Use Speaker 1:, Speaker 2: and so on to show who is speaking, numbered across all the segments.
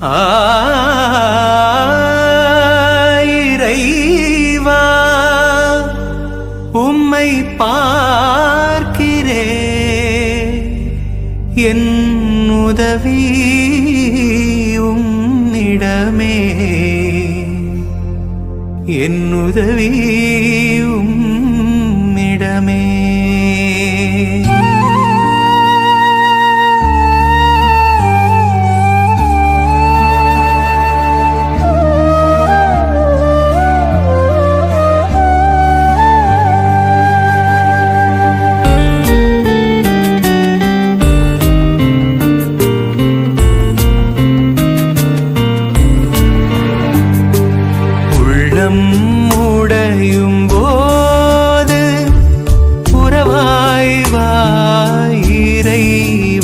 Speaker 1: ஆரைவா உம்மை பார்க்கிறே. என் உதவி உம்மிடமே. என் உதவி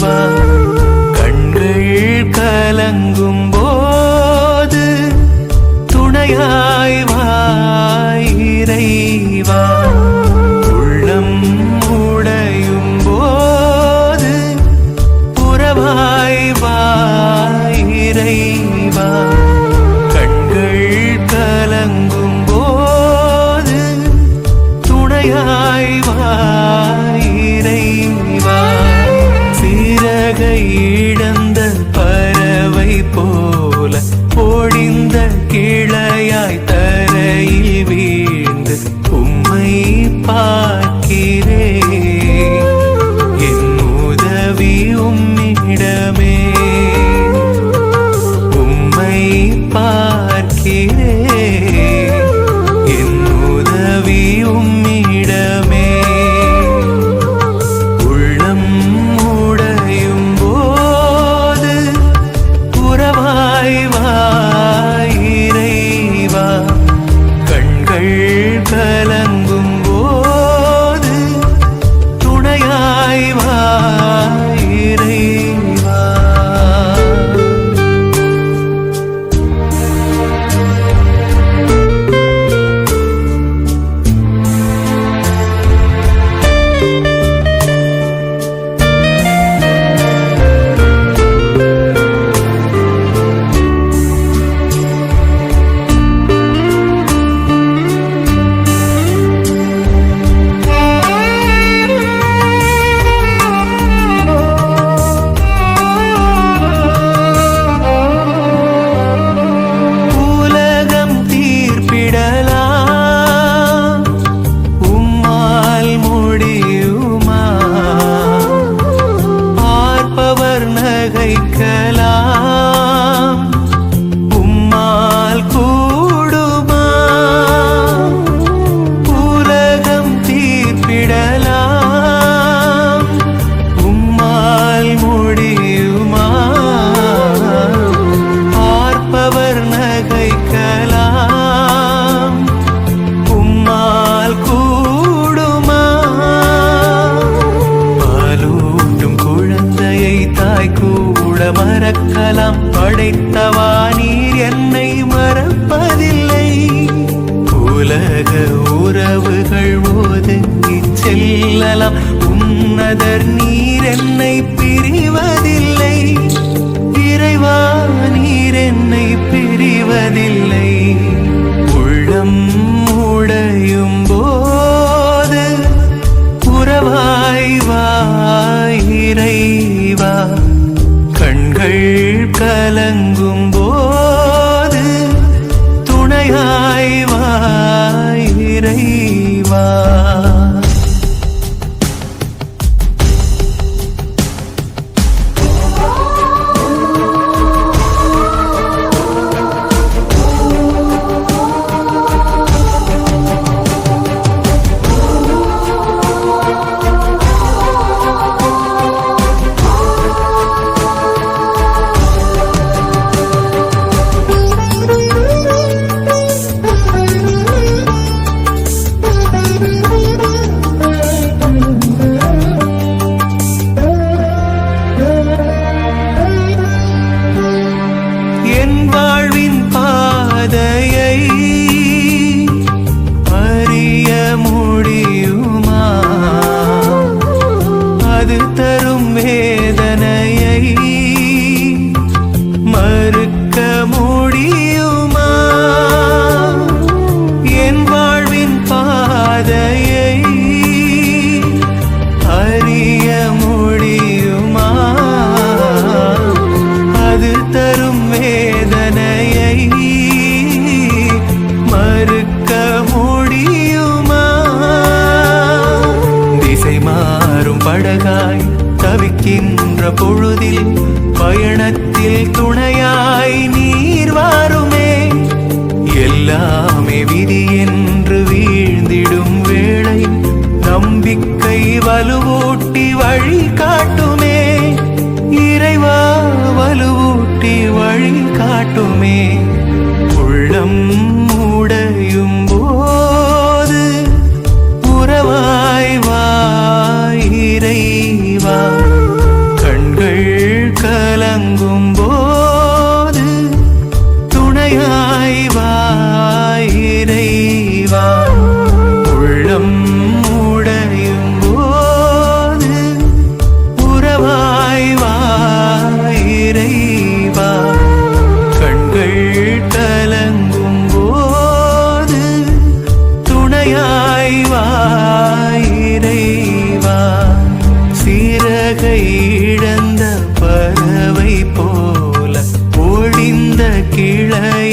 Speaker 1: அப்பா கண்கள் கலங்கும் போது துணையா போ mesele படைத்தவா நீர் என்னை மறப்பதில்லை. உலக உறவுகள் ஒதுங்கி செல்லலாம். உன்னதர் நீர் என்னை பிரிவதில்லை. இறைவா நீர் என்னை பிரிவதில்லை. கலங்கும் போது துணையாய் வாயிரைவா அழகாய் தவிக்கின்ற பொழுதில் பயணத்தில் துணையாய் நீ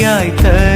Speaker 1: കൃപയായി തരും